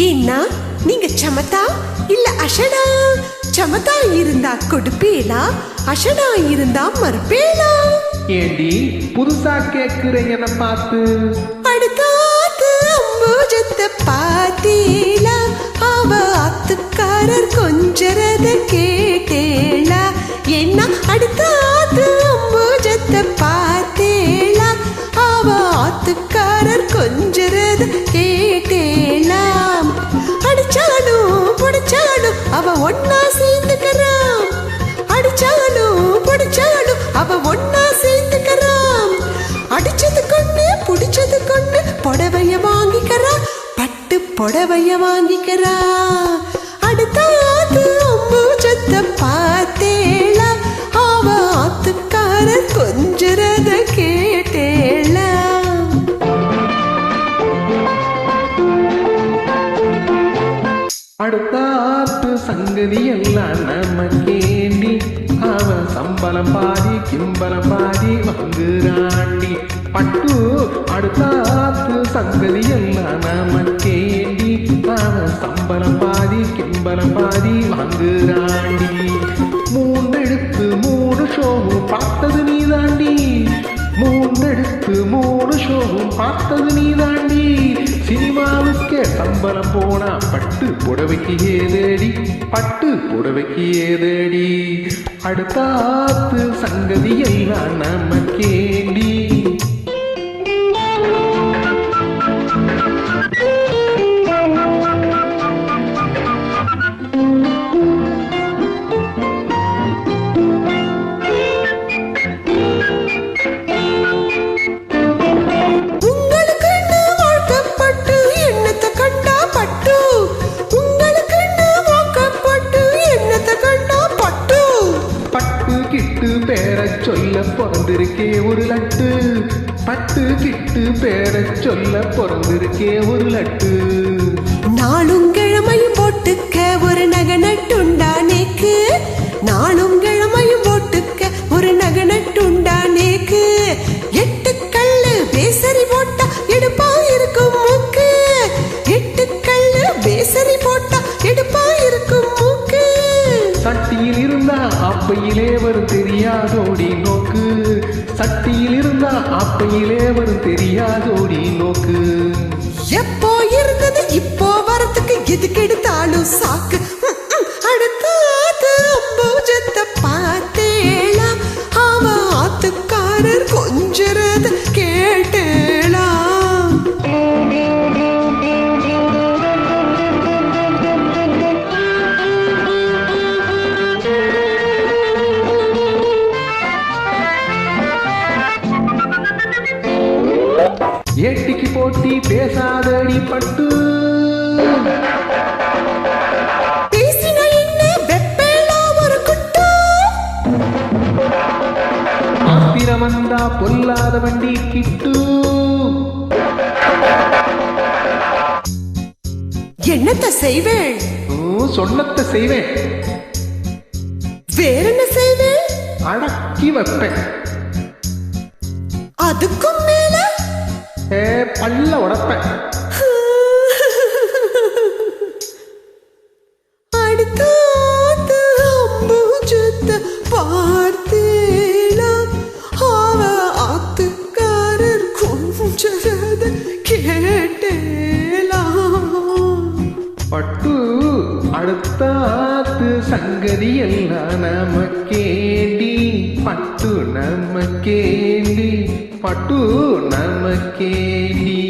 ஏன்னா நீங்க சமத்தா இல்ல அஷடா? சமத்தா இருந்தா கொடுப்பேலா அஷடா இருந்தா மறுப்பேலா ஏண்டி புதுசா கேக்குற என்ன பார்த்து. அடுத்தாத்து அம்பூஜத்தை பாத்தீலா? அவ ஆத்துக்காரர் கொஞ்சரத கேட்டேளா என்ன அடுத்தாத்து அம்பூஜத்தை பார்த்தேளா அவ ஆத்துக்காரர் கொஞ்சரத அவ ஒன்னா சேர்ந்துக்கிறான் அடிச்சாலும் பிடிச்சாலும் அவ ஒன்னா சேர்ந்துக்கிறான் அடிச்சது கொண்டு புடிச்சது கொண்டு புடவைய வாங்கிக்கிறா பட்டு புடவைய வாங்கிக்கிறா. பார்த்து சங்கதி எல்லாம் நமக்கேண்டி. அவன் சம்பளம் பாதி கிம்பலம் பாதி வாங்குறாண்டி பட்டு அடுத்தாத்து சங்கதி எல்லாம் நமக்கேண்டி. அவன் சம்பளம் பாதி கிம்பலம் பாதி வாங்குறாண்டி மூன்றெடுத்து மூணு ஷோவும் பார்த்தது பார்த்தது நீ தாண்டி சினிமாவுக்கே சம்பளம் போனா பட்டு புடவைக்கு ஏதேடி? பட்டு புடவைக்கு ஏதேடி? அடுத்தாத்து சங்கதியை நான் நமக்கேண்டி. கிட்டு சொல்ல பிறந்திருக்கே ஒரு லட்டு. பட்டு கிட்டு பேர சொல்ல பிறந்திருக்கே ஒரு லட்டு. ஆப்பையிலே வரும் தெரியாதோடி நோக்கு. சட்டியில் இருந்தா அப்பையிலே வரும் தெரியாதோடி நோக்கு. எப்போ இருந்தது இப்போ வரத்துக்கு எதுக்கு எடுத்தாலும் சாக்கு. ஏட்டிக்கு போட்டி பேசாதடி பட்டு. ஆத்திரம் வந்தா பொல்லாத வண்டி கிட்டு. என்னத்த செய்வேள்? ம், சொன்னத்தை செய்வேன். வேற என்ன செய்வேள்? அடக்கி வைப்பேன். அதுக்கும் மேல சே பல்ல உடப்பேன். அடுத்தாத்து பட்டு அடுத்தாத்து சங்கதி எல்லாம் நமக்கேண்டி பட்டு நமக்கேண்டி. பட்டு நமக்கேண்டி